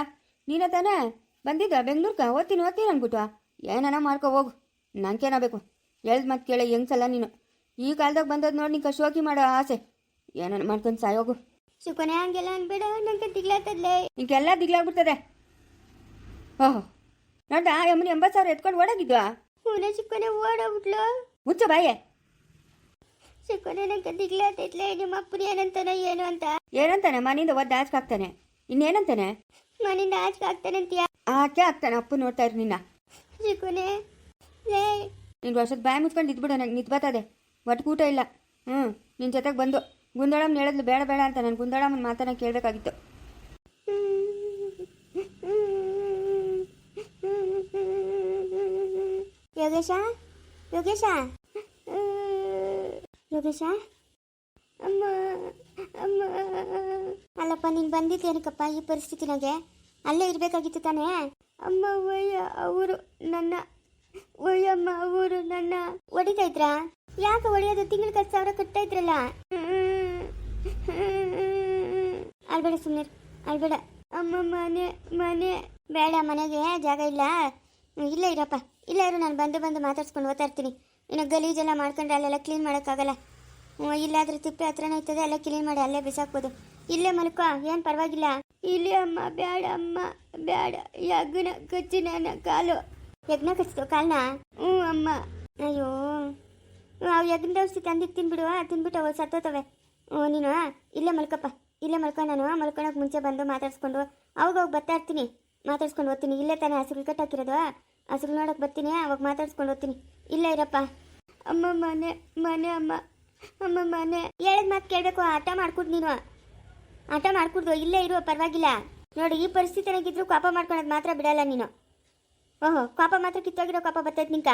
ನೀನ ತಾನೇ ಬಂದಿದ್ದ ಬೆಂಗ್ಳೂರ್ಗ ಓದ್ತೀನಿ ಓದ್ತೀನಿ ಅಂದ್ಬಿಟ್ಟು ಏನನ ಮಾಡ್ಕೊ ಹೋಗು. ನಂಗೇನ ಬೇಕು? ಹೇಳ್ದು ಮತ್ತೆ ಕೇಳಿ ಹೆಂಗ್ಸಲ್ಲ ನೀನು. ಈ ಕಾಲದಾಗ ಬಂದದ್ದು ನೋಡಿ ನಿಂಗೆ ಶೋಕಿ ಮಾಡೋ ಆಸೆ. ಏನನ ಮಾಡ್ಕೊಂಡು ಸಾಯೋಗು. ಸುಕೊನೆ ಹಂಗೆಲ್ಲ ಅನ್ಬೇಡ ನಂಗೆ ದಿಗ್ಲಾತದ್ಲೆ ನಿಂಗೆಲ್ಲ ದಿಗ್ಲಾಗ್ಬಿಡ್ತದೆ. ಓಹೋ. ನೋಡ ಯಮ್ಮನ ಎಂಬತ್ತು ಸಾವಿರ ಎತ್ಕೊಂಡು ಓಡೋಗಿದ್ವಾ? ಹೂನೇ ಸುಖನೇ ಓಡೋಗ್ಬಿಟ್ಲು. ಹುಚ್ಚ ಬಾಯೆ. ಸುಖನೇ ನಂಗೆ ದಿಗ್ಲಾತೈತ್ಲೆ ನಿಮ್ಮ ಅಪ್ಪನ ಏನಂತಾನೆ ಏನು ಅಂತ. ಏನಂತಾನೆ? ಮನೆಯಿಂದ ಒದ್ದು ಹಾಕ್ತಾನೆ. ಇನ್ನೇನಂತಾನೆ? ಮನೆಯಿಂದ ಆಚೆ ಅಂತೀಯ? ಆಕೆ ಆಗ್ತಾನೆ ಅಪ್ಪ ನೋಡ್ತಾ ಇರು ನಿನ್ನ. ಸುಖನೇ ಲೇ. ನೀನು ವರ್ಷದ ಬಾಯಿ ಮುಚ್ಕೊಂಡು ಇದ್ಬಿಡು ನಂಗೆ ನಿದ್ಬಾತದೆ ಒಟ್ಟು ಕೂಟ ಇಲ್ಲ. ಹ್ಞೂ ನಿನ್ನ ಜೊತೆಗೆ ಬಂದು. ಗುಂದಳಮ್ಮನ ಹೇಳಿದ್ಲು ಬೇಡ ಬೇಡ ಅಂತ ನಾನು ಗುಂದಳಮ್ಮನ ಮಾತನ್ನ ಕೇಳಬೇಕಾಗಿತ್ತು. ಯೋಗೇಶ? ಯೋಗೇಶ? ಯೋಗೇಶ? ಅಮ್ಮ ಅಮ್ಮ. ಅಲ್ಲಪ್ಪ ನೀನು ಬಂದಿದ್ದೇನಕ್ಕಪ್ಪ ಈ ಪರಿಸ್ಥಿತಿನಾಗೆ ಅಲ್ಲೇ ಇರಬೇಕಾಗಿತ್ತು ತಾನೇ? ಅಮ್ಮ ಒಯ್ಯ ಅವರು ನನ್ನ ಒಯ್ಯಮ್ಮ ಅವರು ನನ್ನ. ಹೊಡಿತಾ ಇದ್ರಾ? ಯಾಕೆ ಹೊಡೆಯೋದು? ತಿಂಗಳ ಕತ್ತು ಸಾವಿರ ಕಟ್ತಾ ಇದ್ರಲ್ಲ? ಅಲ್ಬೇಡ ಸುಮ್ಮನೆ ಅಲ್ಬೇಡ ಅಮ್ಮ, ಮನೆ ಮನೆ. ಬೇಡ, ಮನೆಗೆ ಜಾಗ ಇಲ್ಲ. ಇಲ್ಲ ಇರಪ್ಪ. ಇಲ್ಲ ಇರು, ನಾನು ಬಂದು ಬಂದು ಮಾತಾಡ್ಸ್ಕೊಂಡು ಓದ್ತಾ ಇರ್ತೀನಿ. ಇನ್ನು ಗಲೀಜೆಲ್ಲ ಮಾಡ್ಕೊಂಡ್ರೆ ಅಲ್ಲೆಲ್ಲ ಕ್ಲೀನ್ ಮಾಡೋಕ್ಕಾಗಲ್ಲ. ಇಲ್ಲಾದ್ರೆ ತಿಪ್ಪೆ ಹತ್ರನೇ ಇರ್ತದೆ, ಅಲ್ಲೇ ಕ್ಲೀನ್ ಮಾಡಿ ಅಲ್ಲೇ ಬಿಸಾಕ್ಬೋದು. ಇಲ್ಲೇ ಮಲ್ಕೋ, ಏನು ಪರವಾಗಿಲ್ಲ. ಇಲ್ಲಿ ಅಮ್ಮ, ಬೇಡ ಅಮ್ಮ, ಬೇಡ. ಯಜ್ಞ ಕಚ್ಚಿ ನನ್ನ ಕಾಲು. ಯಜ್ಞ ಕಚ್ಚಿತು ಕಾಲ್ನ? ಹ್ಞೂ ಅಮ್ಮ. ಅಯ್ಯೋ. ಅವು ಯಜ್ಞದ ಔಷಧಿ ತಂದಿಗೆ ತಿನ್ಬಿಡು ತಿನ್ಬಿಟ್ಟು ಅವು ಸತ್ತೋತವೆ ನೀನು ಇಲ್ಲೇ ಮಲ್ಕಪ್ಪ. ಇಲ್ಲೇ ಮಲ್ಕೊ ನಾನು. ಮಲ್ಕೊಳಕ್ಕೆ ಮುಂಚೆ ಬಂದು ಮಾತಾಡ್ಸ್ಕೊಂಡು. ಅವಾಗ ಹೋಗಿ ಬರ್ತಾ ಇರ್ತೀನಿ. ಮಾತಾಡ್ಸ್ಕೊಂಡು ಹೋಗ್ತೀನಿ. ಇಲ್ಲೇ ತಾನೇ ಹಸುಗಳು ಕಟ್ಟಾಕಿರೋದು. ಹಸಿರು ನೋಡೋಕೆ ಬರ್ತೀನಿ. ಅವಾಗ ಮಾತಾಡ್ಸ್ಕೊಂಡು ಹೋಗ್ತೀನಿ. ಇಲ್ಲೇ ಇರಪ್ಪ. ಅಮ್ಮ, ಮನೆ ಮನೆ, ಅಮ್ಮ. ಅಮ್ಮ, ಮನೆ. ಹೇಳಿದ ಮಾತು ಕೇಳಬೇಕು. ಆಟ ಮಾಡ್ಕೊಡ್ ನೀನು. ಆಟ ಮಾಡ್ಕೊಡ್ದು. ಇಲ್ಲೇ ಇರುವ ಪರವಾಗಿಲ್ಲ. ನೋಡಿ, ಈ ಪರಿಸ್ಥಿತಿನಾಗಿದ್ರು ಕೋಪ ಮಾಡ್ಕೊಳೋದು ಮಾತ್ರ ಬಿಡಲ್ಲ ನೀನು. ಓಹೋ, ಕೋಪ ಮಾತ್ರ ಕಿತ್ತೋಗಿರೋ ಕೋಪ ಬರ್ತೈತೆ ನಿಂಕ.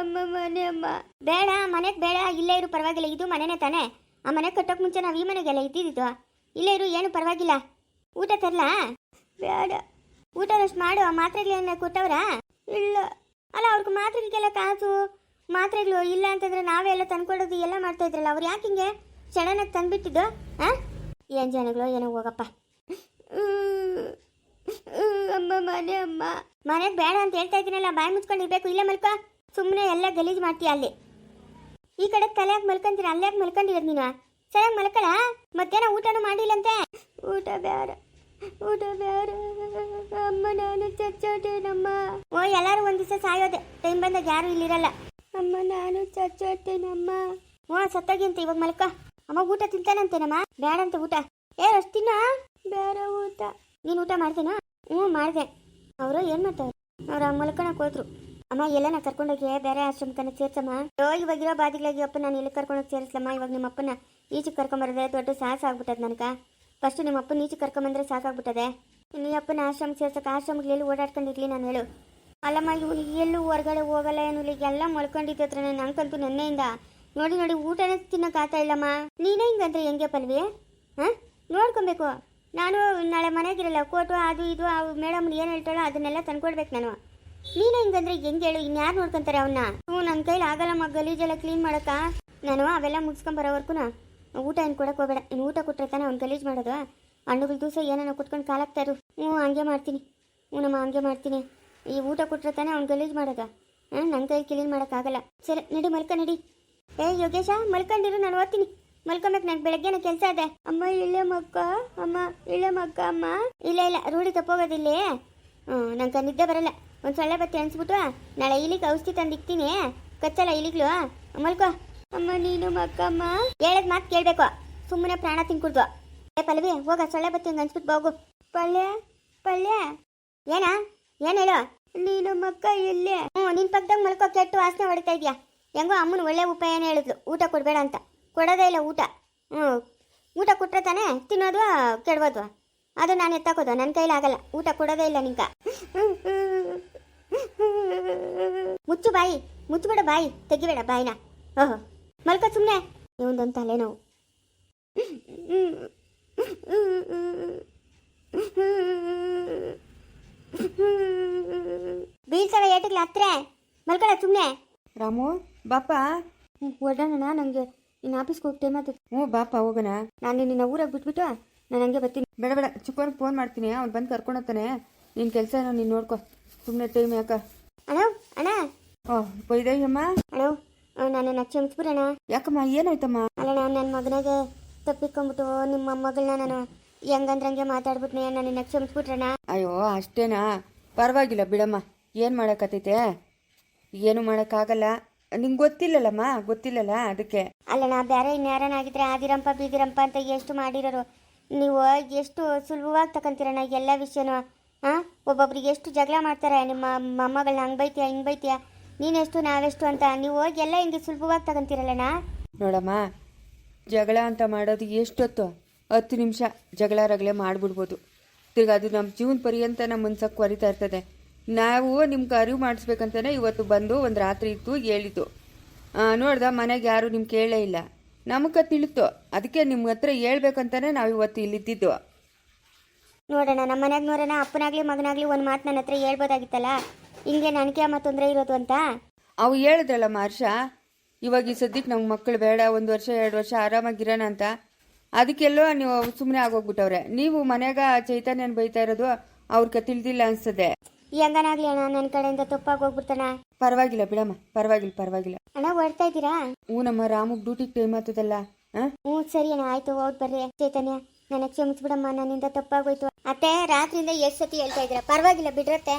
ಅಮ್ಮ, ಮನೆ ಅಮ್ಮ. ಬೇಡ, ಮನೆಗೆ ಬೇಡ. ಇಲ್ಲೇ ಇರು, ಪರವಾಗಿಲ್ಲ. ಇದು ಮನೆನೇ ತಾನೆ. ಆ ಮನೆ ಕಟ್ಟೋಕೆ ಮುಂಚೆ ನಾವು ಈ ಮನೆಗೆಲ್ಲ ಇದ್ದಿದ್ದು. ಇಲ್ಲೇ ಇರು, ಏನು ಪರವಾಗಿಲ್ಲ. ಊಟ ತರಲಾ? ಬೇಡ. ಊಟ ಅಷ್ಟು ಮಾಡು. ಆ ಮಾತ್ರೆಗಳನ್ನ ಕೊಟ್ಟವ್ರಾ? ಇಲ್ಲ. ಅಲ್ಲ, ಅವ್ರಿಗೆ ಮಾತ್ರೆಗಳಿಗೆಲ್ಲ ಕಾಸು ಮಾತ್ರೆಗಳು ಇಲ್ಲ ಅಂತಂದ್ರೆ ನಾವೇ ಎಲ್ಲ ತಂದ್ಕೊಡೋದು, ಎಲ್ಲ ಮಾಡ್ತಾ ಇದ್ರಲ್ಲ. ಅವ್ರು ಯಾಕೆ ಹಿಂಗೆ? ಸಡನ್ನಾಗಿ ತಂದ್ಬಿಟ್ಟಿದ್ದು ಹಾಂ ಏನು ಜನಗಳು, ಏನೋ ಹೋಗಪ್ಪ. ಅಮ್ಮ ಮನೆ ಅಮ್ಮ. ಮನೆಗೆ ಬೇಡ ಅಂತ ಹೇಳ್ತಾ ಇದ್ದೀನಲ್ಲ ಬಾಯಿ ಮುಚ್ಕೊಂಡು ಇರ್ಬೇಕು. ಇಲ್ಲ ಮಲ್ಕ ಸುಮ್ಮನೆ ಎಲ್ಲ ಗಲೀಜು ಮಾಡ್ತೀಯ ಅಲ್ಲಿ. ಈ ಕಡೆ ತಲೆಯಾಗ ಮಲ್ಕೊಂತೀರ ಯಾಕೆ ಮಲ್ಕೊಂಡಿರೋದು ನೀನು? ಸರಿಯಾಗಿ ಮಲ್ಕಳ ಮಧ್ಯಾಹ್ನ ಊಟನೂ ಮಾಡಿಲ್ಲಂತೆ? ಊಟ ಬೇಡ ಊಟ ಬೇಡ. ಅಮ್ಮ ನಾನು ಚಚ್ಚೋಟೇನಮ್ಮ. ಓ ಎಲ್ಲರೂ ಒಂದ್ ದಿವಸ ಸಾಯೋದೆ. ಟೈಮ್ ಬಂದಾಗ ಯಾರು ಇಲ್ಲಿರಲ್ಲ. ಅಮ್ಮ ನಾನು ಚಚ್ಚೋಟೇನಮ್ಮ. ಓ ಸತ್ತಾಗಿಂತ ಇವಾಗ ಮಲ್ಕ. ಅಮ್ಮ ಊಟ ತಿಂತಾನಂತೇನಮ್ಮ? ಬೇಡಂತ ಊಟ. ಏ ಅಷ್ಟು ತಿನ್ನ. ಬೇಡ ಊಟ. ನೀನು ಊಟ ಮಾಡ್ತೇನಾ? ಹ್ಞೂ, ಮಾಡಿದೆ. ಅವರು ಏನು ಮಾಡ್ತಾರೆ? ಅವ್ರ ಮಲ್ಕೊಳಕ್ ಹೋದ್ರು. ಅಮ್ಮ, ಎಲ್ಲನ ಕರ್ಕೊಂಡೋಗಿ ಬೇರೆ ಆಶ್ರಮಕ್ಕನ ಸೇರ್ಸಮ್ಮ. ಅಯ್ಯೋ ಇವಾಗಿರೋ ಬಾದಿಗಳಾಗಿ ಅಪ್ಪ ನಾನು ಎಲ್ಲಿ ಕರ್ಕೊಂಡೋಗಿ ಸೇರಿಸ್ಲಮ್ಮ? ಇವಾಗ ನಿಮ್ಮ ಅಪ್ಪನ ಈಚೆಗೆ ಕರ್ಕೊಂಬರದೆ ದೊಡ್ಡ ಸಾಹಸ ಆಗ್ಬಿಟ್ಟದ ನನಗೆ ಫಸ್ಟ್ ನಿಮ್ಮ ಅಪ್ಪನ ಈಚೆಗೆ ಕರ್ಕೊಂಬಂದ್ರೆ ಸಾಕಾಗ್ಬಿಟ್ಟದೆ ನೀ ಅಪ್ಪನ ಆಶ್ರಮ ಸೇರ್ಸಕ್ಕೆ ಆಶ್ರಮಕ್ಕೆ ಎಲ್ಲಿ ಓಡಾಡ್ಕೊಂಡಿರ್ಲಿ ನಾನು ಹೇಳು. ಅಲ್ಲಮ್ಮ, ಇವು ಎಲ್ಲೂ ಹೊರಗಡೆ ಹೋಗಲ್ಲ ಏನು ಎಲ್ಲ ಮಲ್ಕೊಂಡಿದ್ದ ಹತ್ರ ನಂಗಂತೂ ನೆನ್ನೆಯಿಂದ. ನೋಡಿ ನೋಡಿ, ಊಟನೇ ತಿನ್ನಕ್ಕೆ ಆತ ಇಲ್ಲಮ್ಮ. ನೀನೇ ಹಿಂಗಂದ್ರೆ ಹೆಂಗೆ ಪಲ್ವಿ? ಹಾಂ? ನೋಡ್ಕೊಬೇಕು. ನಾನು ನಾಳೆ ಮನೆಗಿರಲ್ಲ, ಕೋಟು, ಅದು ಇದು ಮೇಡಮ್ ಏನು ಹೇಳ್ತಾಳೋ ಅದನ್ನೆಲ್ಲ ತಂದ್ಕೊಡ್ಬೇಕು ನಾನು. ನೀನು ಹಿಂಗಂದ್ರೆ ಹೆಂಗೆ ಹೇಳು ಇನ್ಯಾರು ನೋಡ್ಕೊಂತಾರೆ ಅವನ್ನ ಹ್ಞೂ ನನ್ನ ಕೈಲಿ ಆಗಲ್ಲಮ್ಮ ಗಲೀಜೆಲ್ಲ ಕ್ಲೀನ್ ಮಾಡೋಕ್ಕ. ನಾನು ಅವೆಲ್ಲ ಮುಗಿಸ್ಕೊಂಬರೋವರ್ಗು ಊಟ ಏನು ಕೊಡಕ್ಕೆ ಹೋಗಬೇಡ. ಇನ್ನು ಊಟ ಕೊಟ್ಟರೆ ತಾನೇ ಅವ್ನು ಗಲೀಜು ಮಾಡೋದು. ಹಣ್ಣುಗಳು ದಿವಸ ಏನೇನೋ ಕುತ್ಕೊಂಡು ಕಾಲಾಗ್ತಾ ಇರು. ಹ್ಞೂ, ಹಂಗೆ ಮಾಡ್ತೀನಿ. ಹ್ಞೂ, ನಮ್ಮ ಹಂಗೆ ಮಾಡ್ತೀನಿ. ಈ ಊಟ ಕೊಟ್ಟರೆ ತಾನೇ ಅವ್ನು ಗಲೀಜು ಮಾಡೋದು. ಹಾಂ ನನ್ನ ಕೈ ಕ್ಲೀನ್ ಮಾಡೋಕ್ಕಾಗಲ್ಲ ಸರಿ, ನಡಿ ಮಲ್ಕ, ನಡಿ. ಏ ಯೋಗೇಶ, ಮಲ್ಕೊಂಡಿರು, ನಾನು ಓದ್ತೀನಿ. ಮಲ್ಕೊಬೇಕು ನಾನು, ಬೆಳಗ್ಗೆನ ಕೆಲಸ ಇದೆ. ಅಮ್ಮ, ಇಲ್ಲೇ ಮಕ್ಕ, ಅಮ್ಮ, ಇಲ್ಲೇ ಮಕ್ಕ, ಅಮ್ಮ. ಇಲ್ಲ ಇಲ್ಲ, ರೂಢಿ ತಪ್ಪೋಗೋದಿಲ್ಲಿ. ಹ್ಞೂ, ನಂಗೆ ನಿದ್ದೆ ಬರಲ್ಲ. ಒಂದು ಸೊಳ್ಳೆ ಬತ್ತಿ ಅನ್ಸ್ಬಿಟ್ಟು ನಾಳೆ ಇಲಿಗೆ ಔಷಧಿ ತಂದಿಕ್ತೀನಿ ಕಚ್ಚಲ್ಲ ಇಲಿಗ್ಳು. ಮಲ್ಕೋ. ಅಮ್ಮ, ನೀನು ಮಕ್ಕಮ್ಮ ಹೇಳದ್ ಮಾತು ಕೇಳಬೇಕು. ಸುಮ್ಮನೆ ಪ್ರಾಣ ತಿನ್ಕುಡ್ದು ಏ, ಪಲ್ವಿ, ಹೋಗ, ಸೊಳ್ಳೆ ಬತ್ತಿ ಹಂಗೆ ಅನ್ಸ್ಬಿಟ್ಟು ಹೋಗು ಪಲ್ಯ ಪಲ್ಯ. ಏನಾ? ಏನು ಹೇಳು? ನೀನು ಮಕ್ಕ, ಇಲ್ಲಿ. ಹ್ಞೂ ನಿನ್ನ ಪಕ್ಕದಾಗ ಮಲ್ಕೋ, ಕೆಟ್ಟು ವಾಸನೆ ಹೊಡಿತಾ ಇದೆಯಾ? ಹೆಂಗೋ ಅಮ್ಮನ ಒಳ್ಳೆ ಉಪಾಯನ ಹೇಳಿದ್ಲು. ಊಟ ಕೊಡಬೇಡ ಅಂತ. ಕೊಡೋದೇ ಇಲ್ಲ ಊಟ. ಹ್ಞೂ ಊಟ ಕೊಟ್ಟರೆ ತಾನೇ ತಿನ್ನೋದು ಕೆಡ್ಬೋದು ಅದು ನಾನು ಎತ್ತಾಕೋದು ನನ್ನ ಕೈಲಿ ಆಗಲ್ಲ. ಊಟ ಕೊಡೋದೇ ಇಲ್ಲ ನಿಂಕ. ಮುಚ್ಚು ಬಾಯಿ ಮುಚ್ಚಬೇಡ ಬಾಯಿ ತೆಗಿಬೇಡ ಬಾಯಿನ. ಓಹೋ. ಮಲ್ಕ ಸುಮ್ಮನೆ ಇವೊಂದೊಂದು ತಲೆನೋವು. ಬೀಳ್ಸವ ಏಟಿಗ್ಲ ಹತ್ರ. ಮಲ್ಕಳ ಸುಮ್ಮನೆ ರಾಮು ಬಾಪ. ಹೊಡೋಣ ನನಗೆ ಇನ್ನು ಆಫೀಸ್ಗೆ ಹೋಗಿ ಟೈಮ್ ಆಯ್ತು ಹ್ಞೂ ಬಾಪ ಹೋಗೋಣ. ನಾನು ನಿನ್ನ ಊರಾಗ ಬಿಟ್ಬಿಟ್ಟು ನಾನು ಹಂಗೆ ಬರ್ತೀನಿ. ಬೇಡ ಬೇಡ ಚಿಕ್ಕವನಿಗೆ ಫೋನ್ ಮಾಡ್ತೀನಿ. ಅವ್ನು ಬಂದು ಕರ್ಕೊಂಡು ಹೋಗ್ತಾನೆ. ನಿನ್ನ ಕೆಲಸ ಏನೋ ನೀನು ನೋಡ್ಕೊ. ಸುಮ್ಮನೆ ಟೈಮ್ ಯಾಕ? ಅಣ್ಣ ಅಣ್ಣ? ಓ ಬೈದಯ್ಯಮ್ಮ ಅಣ್ಣ ನನ್ನನ್ನು ಕ್ಷಮಿಸ್ಬಿಡಣ ಯಾಕಮ್ಮ ಏನಾಯ್ತಮ್ಮ? ನಾನು ನನ್ನ ಮಗನಾಗೆ ತಪ್ಪಿಕೊಂಡ್ಬಿಟ್ಟು ನಿಮ್ಮ ಮಗಳನ್ನ ನಾನು ಹೆಂಗಂದ್ರಂಗೆ ಮಾತಾಡ್ಬಿಟ್ನೆ ನನ್ನನ್ನು ಕ್ಷಮಿಸ್ಬಿಟ್ರಣ್ಣ ಅಯ್ಯೋ ಅಷ್ಟೇನಾ? ಪರವಾಗಿಲ್ಲ ಬಿಡಮ್ಮ. ಏನು ಮಾಡೋಕ್ಕತ್ತೈತೆ ಏನು ಮಾಡೋಕ್ಕಾಗಲ್ಲ. ನಿಂಗೆ ಗೊತ್ತಿಲ್ಲಲ್ಲಮ್ಮ ಗೊತ್ತಿಲ್ಲಲ್ಲ ಅದಕ್ಕೆ. ಅಲ್ಲಣ್ಣ ಬೇರೆ ಇನ್ಯಾರನಾಗಿದ್ರೆ ಆದಿರಂಪ ಬೀದಿರಂಪ ಅಂತ ಎಷ್ಟು ಮಾಡಿರೋರು? ನೀವು ಎಷ್ಟು ಸುಲಭವಾಗಿ ತಗೊಂತೀರಣ್ಣ ಎಲ್ಲ ವಿಷಯನೂ ಹಾಂ ಒಬ್ಬೊಬ್ರಿಗೆ ಎಷ್ಟು ಜಗಳ ಮಾಡ್ತಾರೆ ನಿಮ್ಮ ಮೊಮ್ಮಗಳನ್ನ ಹಂಗೆ ಬೈತೀಯ ಹಿಂಗೆ ಬೈತೀಯ? ನೀನೆಷ್ಟು ನಾವೆಷ್ಟು ಅಂತ ನೀವು ಹೋಗಿ ಎಲ್ಲ ಹಿಂಗೆ ಸುಲಭವಾಗಿ ತಗೊಂತೀರಲ್ಲಣ್ಣ ನೋಡಮ್ಮ ಜಗಳ ಅಂತ ಮಾಡೋದು ಎಷ್ಟೊತ್ತು? ಹತ್ತು ನಿಮಿಷ ಜಗಳ ರಗಳೆ ಮಾಡಿಬಿಡ್ಬೋದು. ತಿರ್ಗಿ ಅದು ನಮ್ಮ ಜೀವನ ಪರ್ಯಂತ ನಮ್ಮ ಮನ್ಸಕ್ಕೆ ಕೊರಿತಾ ಇರ್ತದೆ. ನಾವು ನಿಮ್ಗೆ ಅರಿವು ಮಾಡಿಸ್ಬೇಕಂತಾನೆ ಇವತ್ತು ಬಂದು ಒಂದು ರಾತ್ರಿ ಇತ್ತು ಹೇಳಿದ್ದು. ನೋಡ್ದ ಮನೆಗೆ ಯಾರು ನಿಮ್ಗೆ ಕೇಳೇ ಇಲ್ಲ. ನಮಗೆ ತಿಳಿತು ಅದಕ್ಕೆ ನಿಮ್ಮ ಹತ್ರ ಹೇಳ್ಬೇಕಂತಾನೆ ನಾವು ಇವತ್ತು ಇಲ್ಲಿದ್ದಿದ್ದು. ನೋಡೋಣ ನಮ್ಮ ಮನೆಗೆ ನೋಡೋಣ ಅಪ್ಪನಾಗ್ಲಿ ಮಗನಾಗ್ಲಿ ಒಂದು ಮಾತು ನನ್ನ ಹತ್ರ ಹೇಳ್ಬೋದಾಗಿತ್ತಲ್ಲ? ಹಿಂಗೆ ನನಗೆ ಅಮ್ಮ ತೊಂದರೆ ಇರೋದು ಅಂತ? ಅವು ಹೇಳಿದ್ರಲ್ಲ ಮಹರ್ಷ ಇವಾಗ ಈ ಸದ್ಯಕ್ಕೆ ನಮ್ಮ ಮಕ್ಕಳು ಬೇಡ ಒಂದು ವರ್ಷ ಎರಡು ವರ್ಷ ಆರಾಮಾಗಿರೋಣ ಅಂತ. ಅದಕ್ಕೆಲ್ಲೋ ನೀವು ಸುಮ್ಮನೆ ಆಗೋಗ್ಬಿಟ್ಟವ್ರೆ. ನೀವು ಮನೆಗೆ ಚೈತನ್ಯನ ಬೈತಾ ಇರೋದು ಅವ್ರಿಗೆ ತಿಳಿದಿಲ್ಲ ಅನ್ಸ್ತದೆ. ಹೆಂಗನಾಗ್ಲಿ ಅಣ್ಣ ನನ್ನ ಕಡೆಯಿಂದ ತಪ್ಪಾಗಿ ಹೋಗ್ಬಿಡ್ತಾನ. ಪರವಾಗಿಲ್ಲ ಬಿಡಮ್ಮ ಪರವಾಗಿಲ್ಲ ಪರವಾಗಿಲ್ಲ. ಅಣ್ಣ ಹೊಡ್ತಾ ಇದ್ದೀರಾ? ಹ್ಞೂ ನಮ್ಮ ರಾಮಗ್ ಡ್ಯೂಟಿಗೆ ಟೈಮ್ ಆಗ್ತದಲ್ಲ ಹಾಂ ಹ್ಞೂ ಸರಿ ಅಣ್ಣ ಆಯ್ತು ಹೋಗ್ ಬರ್ರಿ. ಚೈತನ್ಯ ನನ್ನ ಕ್ಷಮಿಸ್ಬಿಡಮ್ಮ ನನ್ನಿಂದ ತಪ್ಪಾಗೋಯ್ತು. ಅತ್ತೆ ರಾತ್ರಿಯಿಂದ ಎಷ್ಟು ಸತಿ ಹೇಳ್ತಾ ಇದ್ದೀರಾ? ಪರವಾಗಿಲ್ಲ ಬಿಡ್ರತ್ತೆ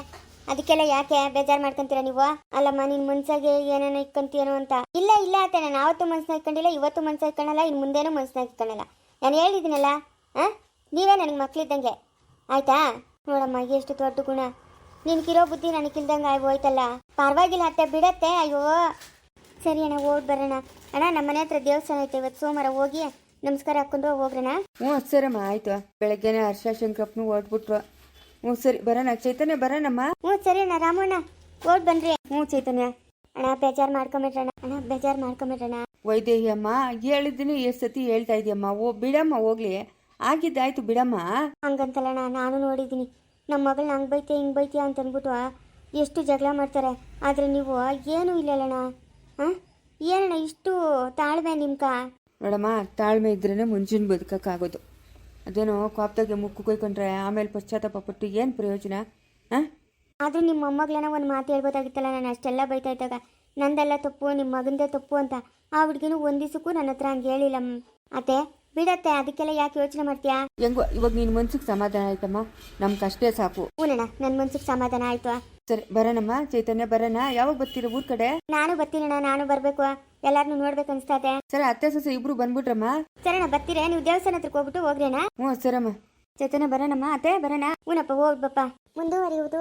ಅದಕ್ಕೆಲ್ಲ ಯಾಕೆ ಬೇಜಾರು ಮಾಡ್ಕೊಂತೀರಾ ನೀವು? ಅಲ್ಲಮ್ಮ ನಿನ್ ಮನ್ಸಾಗೆ ಏನೇನೋ ಇಕ್ಕಂತೀನೋ ಅಂತ. ಇಲ್ಲ ಇಲ್ಲ ಅತ್ತೆ ನಾನು ಆವತ್ತು ಮನ್ಸನ್ನ ಇಟ್ಕೊಂಡಿಲ್ಲ ಇವತ್ತು ಮನ್ಸ ಇಟ್ಕೊಳ್ಳಲ್ಲ ಇನ್ನು ಮುಂದೇನೂ ಮನ್ಸನ್ನ ಇಟ್ಕೊಳ್ಳಲ್ಲ. ನಾನು ಹೇಳಿದ್ದೀನಲ್ಲ ಹ ನೀವೇ ನನಗೆ ಮಕ್ಳಿದ್ದಂಗೆ. ಆಯ್ತಾ? ನೋಡಮ್ಮ ಎಷ್ಟು ದೊಡ್ಡ ಗುಣ. ನಿನ್ಗಿರೋ ಬುದ್ಧಿ ನನಗಿಲ್ದಂಗೆ ಆಗಿ ಹೋಯ್ತಲ್ಲ ಪರವಾಗಿಲ್ಲ ಅತ್ತೆ ಬಿಡತ್ತೆ ಅಯ್ಯೋ. ಸರಿ ಅಣ್ಣ ಹೋಗಿ ಬರೋಣ. ಅಣ್ಣ ನಮ್ಮ ಮನೆ ಹತ್ರ ದೇವಸ್ಥಾನ ಐತೆ ಇವತ್ತು ಸೋಮವಾರ ಹೋಗಿ ನಮಸ್ಕಾರ ಹಾಕೊಂಡು ಹೋಗ್ರಣ ಹ್ಞೂ ಸರಮ್ಮ ಆಯ್ತು. ಬೆಳಗ್ಗೆನೇ ಹರ್ಷ ಶಂಕರಪ್ಪನು ಹೊರಟ್ಬಿಟ್ರು ಹ್ಞೂ ಸರಿ ಬರೋಣ. ಚೈತನ್ಯ ಬರೋಣಮ್ಮ. ಹ್ಞೂ ಸರಿ ಅಣ್ಣ ರಾಮಣ್ಣ ಓಡ್ ಬನ್ರಿ. ಹ್ಞೂ ಚೈತನ್ಯ. ಅಣ್ಣ ಬೇಜಾರು ಮಾಡ್ಕೊಂಬಿಟ್ರಣ್ಣ. ಅಣ್ಣ ಬೇಜಾರು ಮಾಡ್ಕೊಂಬಿಟ್ರಣ್ಣ. ವೈದೇಹಿ ಅಮ್ಮ ಹೇಳಿದ್ದೀನಿ ಎಷ್ಟು ಸತಿ ಹೇಳ್ತಾ ಇದೆಯಮ್ಮ. ಓ ಬಿಡಮ್ಮ ಹೋಗ್ಲಿ. ಆಗಿದ್ದಾಯ್ತು ಬಿಡಮ್ಮ. ಹಂಗಂತಲ್ಲಣ್ಣ ನಾನು ನೋಡಿದ್ದೀನಿ. ನಮ್ಮ ಮಗಳನ್ನ ಹಂಗೆ ಬೈತೆ ಹಿಂಗೆ ಬೈತೀಯ ಅಂತ ಅಂದ್ಬಿಟ್ಟು ಎಷ್ಟು ಜಗಳ ಮಾಡ್ತಾರೆ. ಆದರೆ ನೀವು ಏನೂ ಇಲ್ಲಲ್ಲಣ್ಣ. ಹಾಂ ಏನಣ್ಣ ಇಷ್ಟು ತಾಳ್ಮೆ ನಿಮ್ಕ ಮೇಡಮ್ಮ ತಾಳ್ಮೆ ಇದ್ರೇ ಮುಂಚಿನ ಬದುಕೋಕ್ಕಾಗೋದು. ಅದೇನೋ ಕಾಪ್ದಾಗೆ ಮುಕ್ಕು ಕೊಯ್ಕೊಂಡ್ರೆ ಆಮೇಲೆ ಪಶ್ಚಾತ್ತಾಪ ಪಟ್ಟು ಏನು ಪ್ರಯೋಜನ? ಹಾಂ ಆದರೆ ನಿಮ್ಮ ಮೊಮ್ಮಗಳನ್ನ ಒಂದು ಮಾತು ಹೇಳ್ಬೋದಾಗಿತ್ತಲ್ಲ ನಾನು ಅಷ್ಟೆಲ್ಲ ಬೈತಾ ಇದ್ದಾಗ. ನಂದೆಲ್ಲ ತಪ್ಪು ನಿಮ್ಮ ಮಗಂದೇ ತಪ್ಪು ಅಂತ. ಆ ಹುಡುಗಿನೂ ಒಂದು ದಿವಸಕ್ಕೂ ನನ್ನ ಹತ್ರ ಹಂಗೆ ಹೇಳಿಲ್ಲ. ಅತ್ತೆ ಬಿಡತ್ತೆ ಅದಕ್ಕೆಲ್ಲ ಯಾಕೆ ಯೋಚನೆ ಮಾಡ್ತೀಯಾ? ಹೆಂಗೋ ಇವಾಗ ನಿನ್ ಮನ್ಸಿಗೆ ಸಮಾಧಾನ ಆಯ್ತಮ್ಮ? ನಮ್ ಅಷ್ಟೇ ಸಾಕು. ಹೂನಣ್ಣ ನನ್ನ ಮನ್ಸಿಗೆ ಸಮಾಧಾನ ಆಯ್ತು. ಸರಿ ಬರೋಣಮ್ಮ ಚೈತನ್ಯ ಬರೋಣ. ಯಾವಾಗ ಬರ್ತೀರ ಊರ್ ಕಡೆ? ನಾನು ಬರ್ತೀನಣ್ಣ ನಾನು ಬರ್ಬೇಕು. ಎಲ್ಲಾರನ್ನೂ ನೋಡ್ಬೇಕು ಅನ್ಸ್ತದೆ ಸರಿ ಅತ್ತೆ ಸೊಸೆ ಇಬ್ರು ಬಂದ್ಬಿಟ್ರಮ್ಮ? ಸರಣ ಬರ್ತೀರಾ? ನೀವು ದೇವಸ್ಥಾನ ಹತ್ರಕ್ಕೆ ಹೋಗ್ಬಿಟ್ಟು ಹೋಗ್ರೇನಾ? ಹ್ಞೂ ಸರಮ್ಮ ಚೈತನ್ಯ ಬರೋಣಮ್ಮ ಅತ್ತೆ ಬರೋಣ? ಹೂನಪ್ಪ ಹೋಗ್ಬಪ್ಪ ಮುಂದುವರಿಯುವುದು.